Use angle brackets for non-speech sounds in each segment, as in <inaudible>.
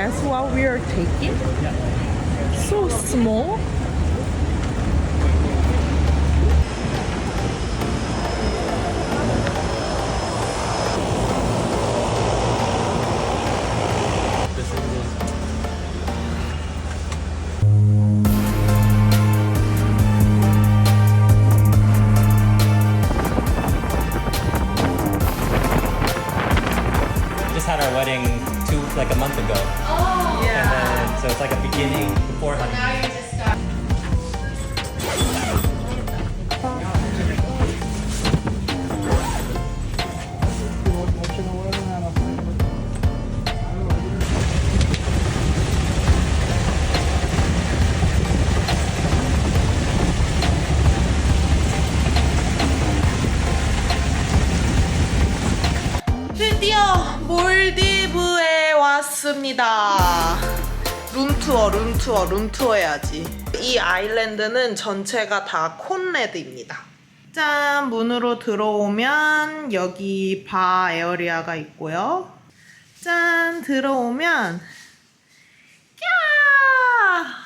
that's what we are taking? So small. Like a month ago. Oh, And then, so it's like a beginning before 왔습니다. 룸투어, 룸투어, 룸투어 해야지. 이 아일랜드는 전체가 다 콘레드입니다. 짠! 문으로 들어오면 여기 바 에어리아가 있고요. 짠! 들어오면 야!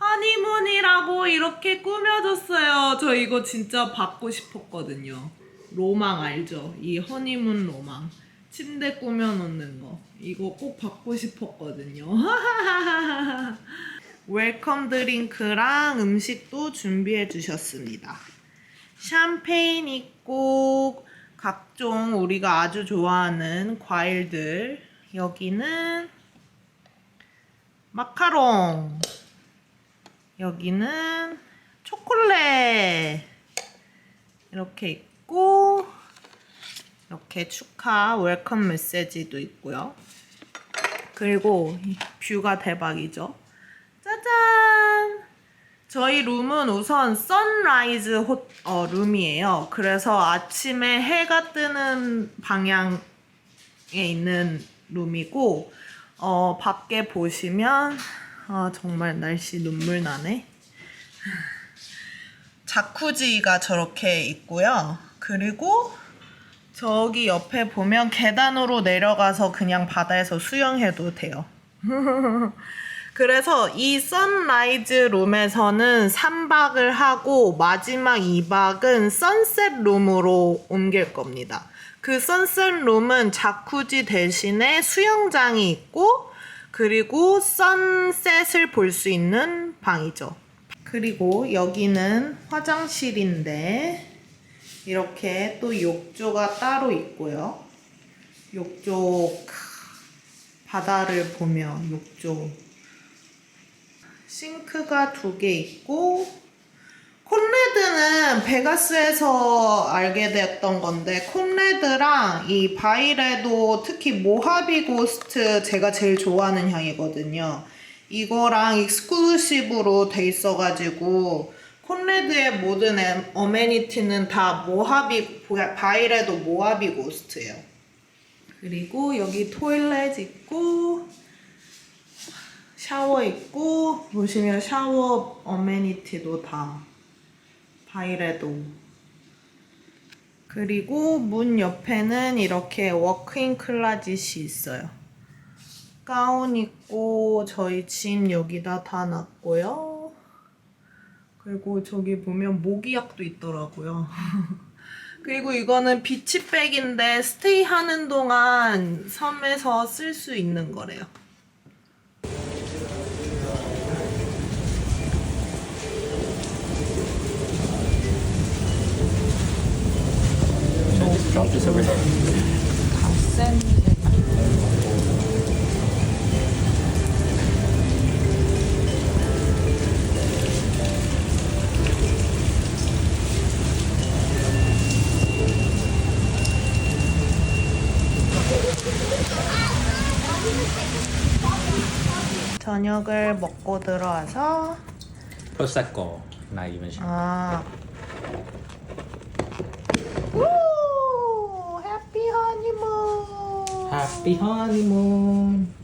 허니문이라고 이렇게 꾸며줬어요. 저 이거 진짜 받고 싶었거든요. 로망 알죠? 이 허니문 로망. 침대 꾸며놓는 거. 이거 꼭 받고 싶었거든요. <laughs> 웰컴 드링크랑 음식도 준비해 주셨습니다. 샴페인 있고 각종 우리가 아주 좋아하는 과일들. 여기는 마카롱. 여기는 초콜릿 이렇게 있고 이렇게 축하 웰컴 메시지도 있고요. 그리고 이 뷰가 대박이죠. 짜잔! 저희 룸은 우선 선라이즈 호, 어, 룸이에요. 그래서 아침에 해가 뜨는 방향에 있는 룸이고 어, 밖에 보시면 아, 정말 날씨 눈물 나네. <laughs> 자쿠지가 저렇게 있고요. 그리고 저기 옆에 보면 계단으로 내려가서 그냥 바다에서 수영해도 돼요. <laughs> 그래서 이 선라이즈 룸에서는 3박을 하고 마지막 2박은 선셋 룸으로 옮길 겁니다. 그 선셋 룸은 자쿠지 대신에 수영장이 있고 그리고 선셋을 볼 수 있는 방이죠. 그리고 여기는 화장실인데 이렇게 또 욕조가 따로 있고요. 욕조 바다를 보며 욕조 싱크가 두 개 있고 콘레드는 베가스에서 알게 됐던 건데 콘레드랑 이 바이레도 특히 모하비 고스트 제가 제일 좋아하는 향이거든요. 이거랑 익스클루시브로 돼 있어가지고 콘레드의 모든 에- 어메니티는 다 모하비 바이레도 모하비 고스트예요. 그리고 여기 토일렛 있고 샤워 있고 보시면 샤워 어메니티도 다 바이레도 그리고 문 옆에는 이렇게 워크인 클라짓이 있어요. 가운 있고 저희 짐 여기다 다 놨고요. 그리고 저기 보면 모기약도 있더라고요. <laughs> 그리고 이거는 비치백인데 스테이 하는 동안 섬에서 쓸 수 있는 거래요. There. 저녁을 먹고 들어와서 Prosecco. Not even sure. 아. 우! 해피 허니문. Happy honeymoon.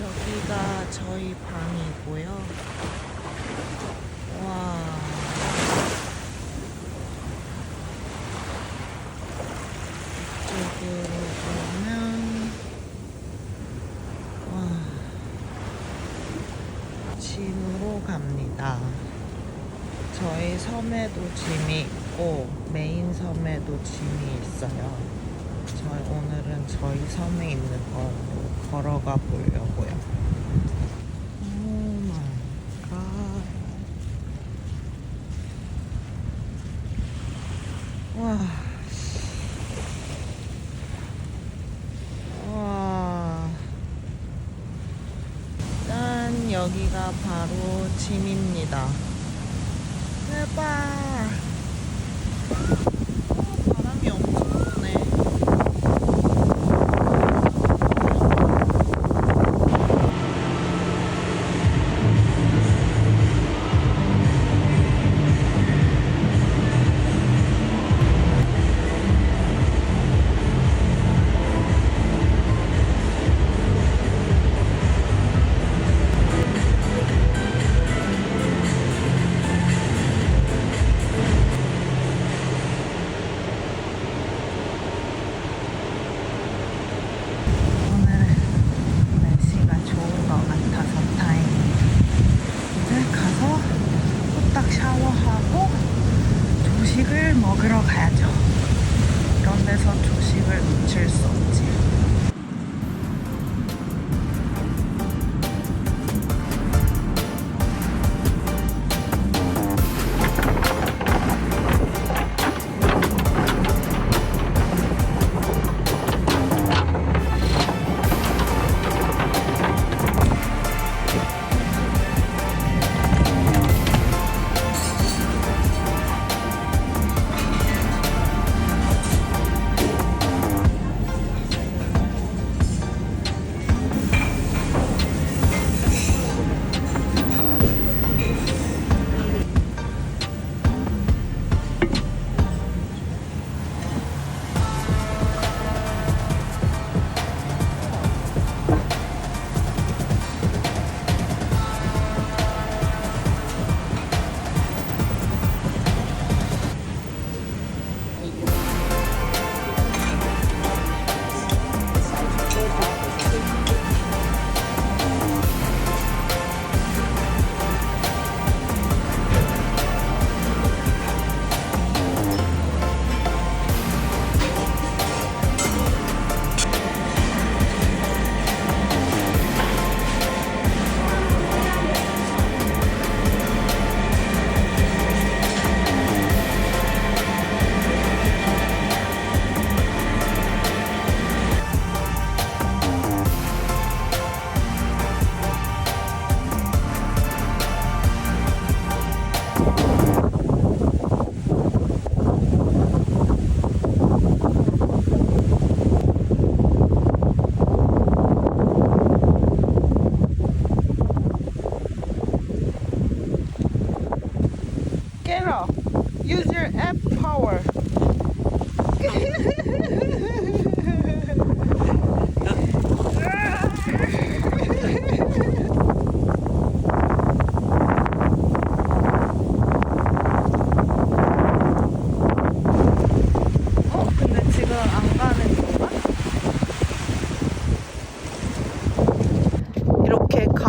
여기가 저희 방이고요. 와. 이쪽으로 보면 와. 짐으로 갑니다. 섬에도 짐이 있고 메인 섬에도 짐이 있어요. 저희 오늘은 저희 섬에 있는 걸로 걸어가 보려고요. 먹으러 가야죠. 이런 데서 조식을 놓칠 수 없지.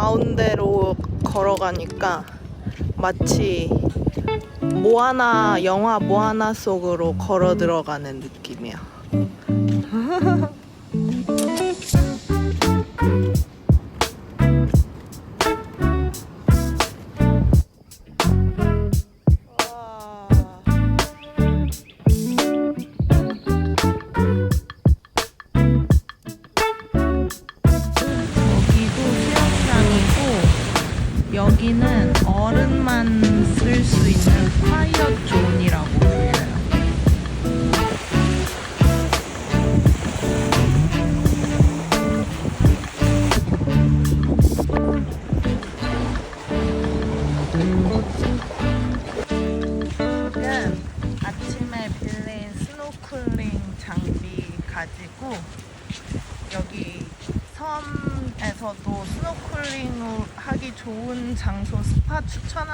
가운데로 걸어가니까 마치 모아나 영화 모아나 속으로 걸어 들어가는 느낌이야. <laughs>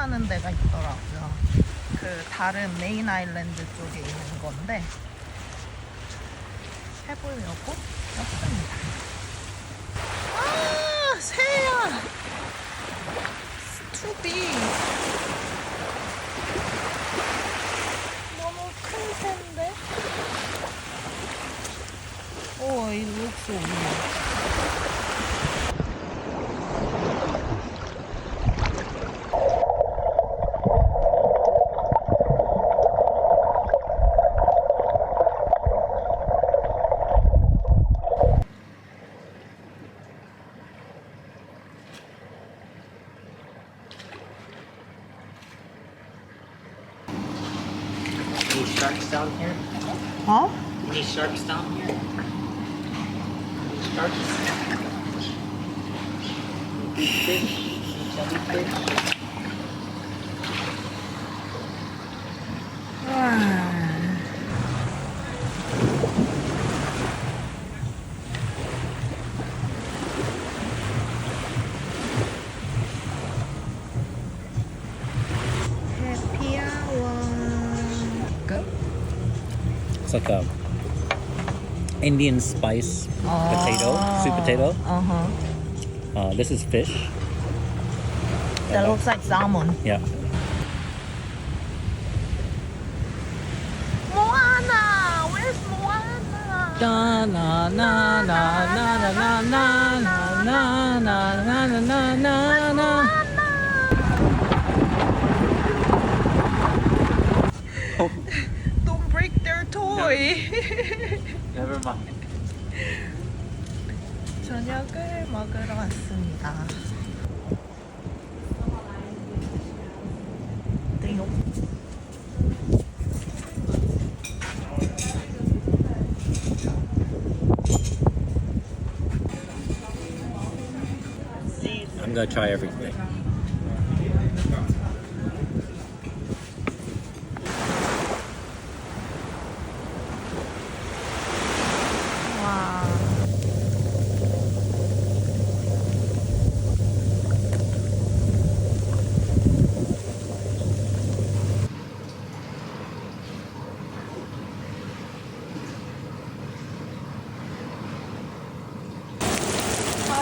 하는 데가 있더라고요. 그 다른 메인 아일랜드 쪽에 있는 건데 해보려고 왔습니다. 아 새야 스투비 너무 큰 새인데? 오, it looks. Like a Indian spice potato, sweet potato. Uh-huh. Uh, this is fish. That looks like salmon. Yeah. Moana! Where's Moana? Na na na na na na na na na na na na na na. Toy. Never mind. 저녁을 먹으러 왔습니다. 땡요. I'm gonna try everything.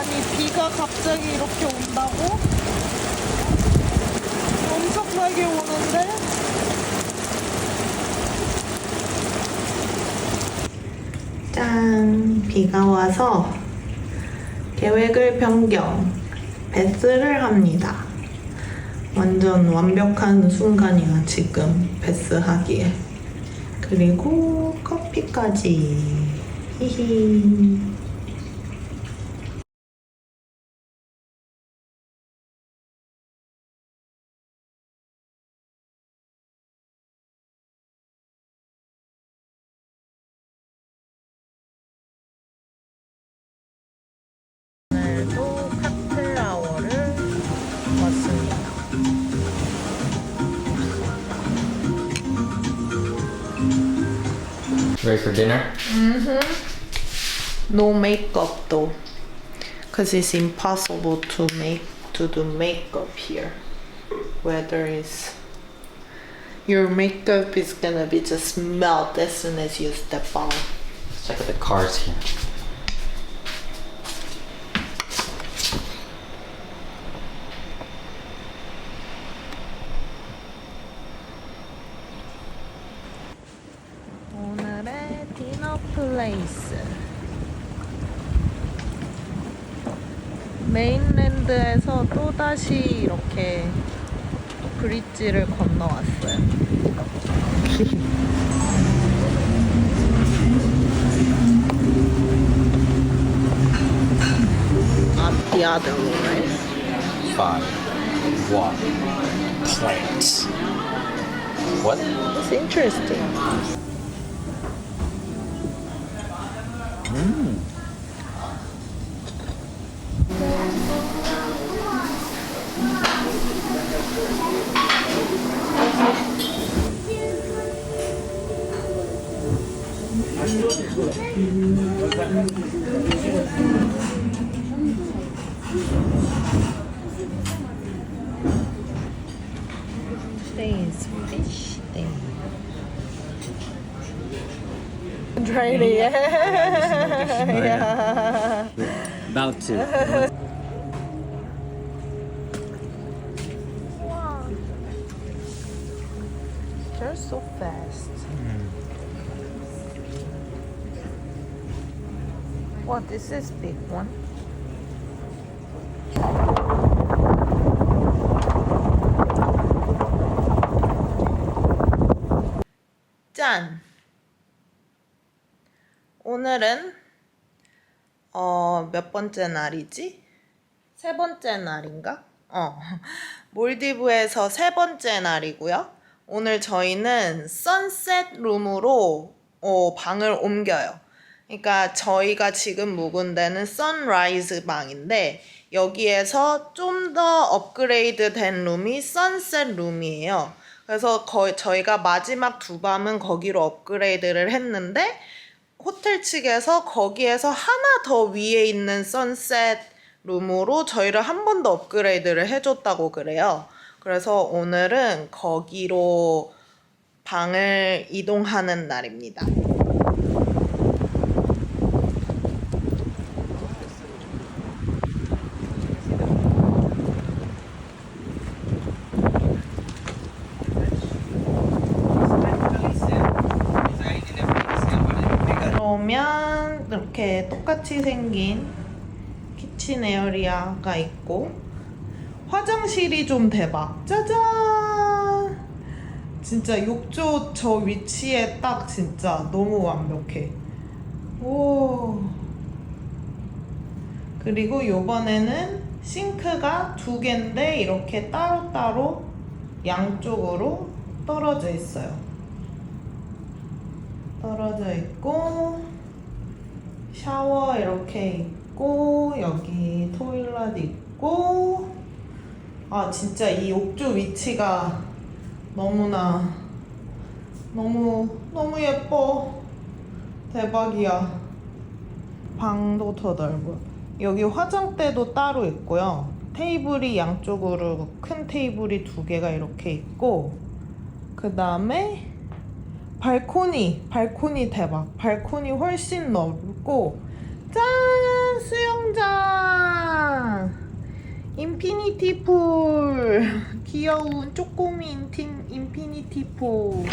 아니 비가 갑자기 이렇게 온다고? 엄청나게 오는데? 짠! 비가 와서 계획을 변경, 베스를 합니다. 완전 완벽한 순간이야, 지금 베스 하기에. 그리고 커피까지. 히히. Ready for dinner? Mhm. No makeup though, because it's impossible to make to do makeup here. Whether it's your makeup is gonna be just melt as soon as you step out. Let's check out the cars here. 메인랜드에서 또다시 이렇게 브릿지를 건너왔어요 At the other one, Five. One. Plates. What? It's interesting. Today is fish day. Dry yeah. yeah. About to. wow. They're so fast. Mm. What is this big one? 짠. 오늘은 어, 몇 번째 날이지? 세 번째 날인가? 어. <laughs> 몰디브에서 세 번째 날이고요. 오늘 저희는 선셋 룸으로 어, 방을 옮겨요. 그러니까 저희가 지금 묵은 데는 선라이즈 방인데 여기에서 좀 더 업그레이드 된 룸이 선셋 룸이에요. 그래서 거의 저희가 마지막 두 밤은 거기로 업그레이드를 했는데 호텔 측에서 거기에서 하나 더 위에 있는 선셋 룸으로 저희를 한 번 더 업그레이드를 해줬다고 그래요. 그래서 오늘은 거기로 방을 이동하는 날입니다. 들어오면 이렇게 똑같이 생긴 키친 에어리아가 있고 화장실이 좀 대박. 짜잔! 진짜 욕조 저 위치에 딱 진짜 너무 완벽해. 오. 그리고 요번에는 싱크가 두 개인데 이렇게 따로따로 양쪽으로 떨어져 있어요. 떨어져 있고 샤워 이렇게 있고 여기 토일렛 있고. 아 진짜 이 욕조 위치가 너무나 너무 너무 예뻐. 대박이야. 방도 더 넓어. 여기 화장대도 따로 있고요. 테이블이 양쪽으로 큰 테이블이 두 개가 이렇게 있고 그 다음에 발코니, 발코니 대박. 발코니 훨씬 넓고, 짠! 수영장! 인피니티 풀! <laughs> 귀여운 쪼꼬미 인틴, 인피니티 풀.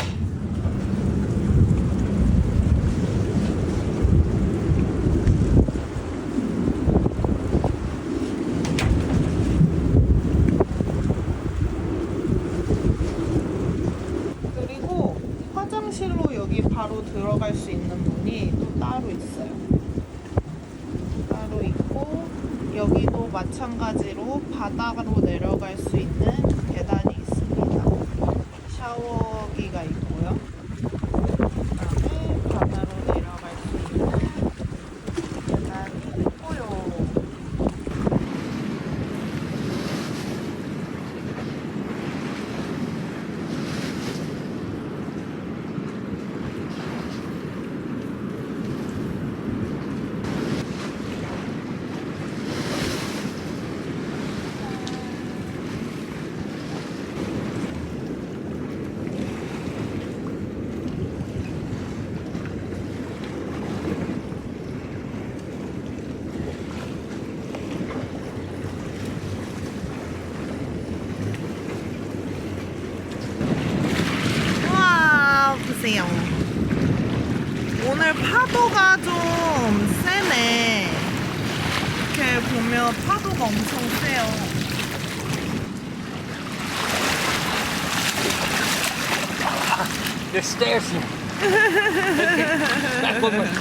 그리고 화장실로 여기 바로 들어갈 수 있는 문이 또 따로 있어요. 따로 있고 여기도 마찬가지로 바닥으로 내려갈 수 있는 décimo. <laughs>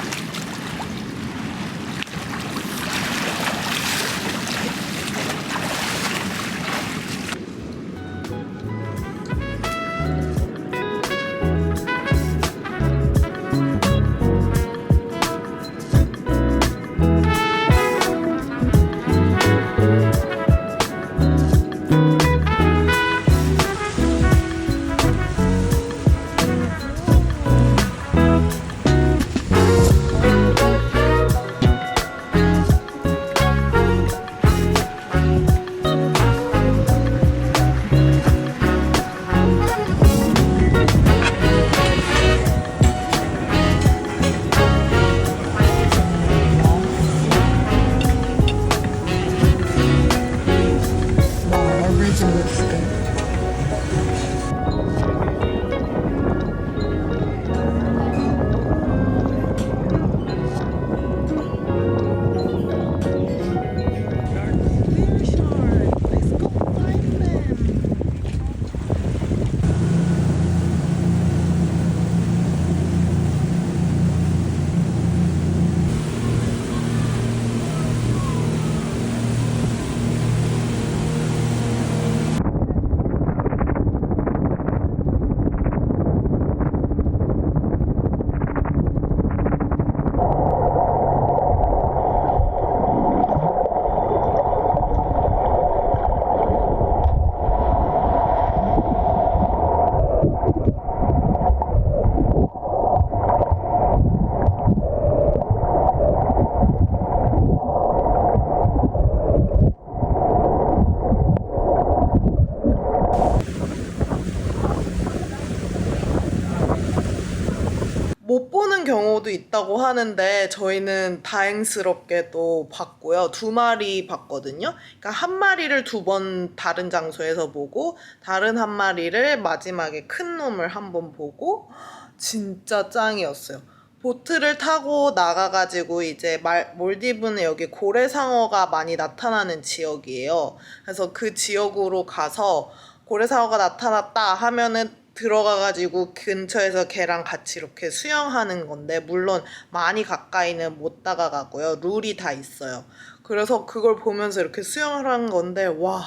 하는데 저희는 다행스럽게도 받고요. 두 마리 받거든요. 그러니까 한 마리를 두 번 다른 장소에서 보고 다른 한 마리를 마지막에 큰 놈을 한 번 보고 진짜 짱이었어요. 보트를 타고 나가가지고 이제 말, 몰디브는 여기 고래상어가 많이 나타나는 지역이에요. 그래서 그 지역으로 가서 고래상어가 나타났다 하면은 들어가가지고 근처에서 걔랑 같이 이렇게 수영하는 건데 물론 많이 가까이는 못 다가가고요. 룰이 다 있어요. 그래서 그걸 보면서 이렇게 수영을 하는 건데 와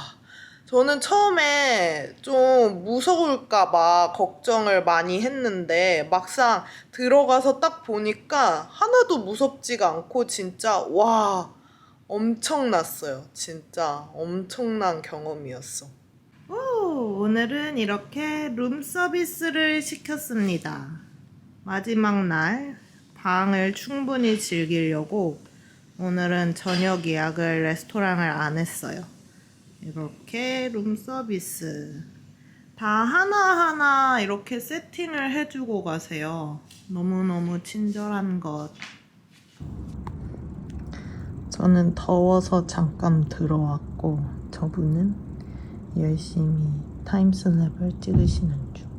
저는 처음에 좀 무서울까봐 걱정을 많이 했는데 막상 들어가서 딱 보니까 하나도 무섭지가 않고 진짜 와 엄청났어요. 진짜 엄청난 경험이었어. 오, 오늘은 이렇게 룸 서비스를 시켰습니다. 마지막 날 방을 충분히 즐기려고 오늘은 저녁 예약을 레스토랑을 안 했어요. 이렇게 룸 서비스 다 하나하나 이렇게 세팅을 해주고 가세요. 너무너무 친절한 것. 저는 더워서 잠깐 들어왔고 저분은 열심히 타임슬랩을 찍으시는 중.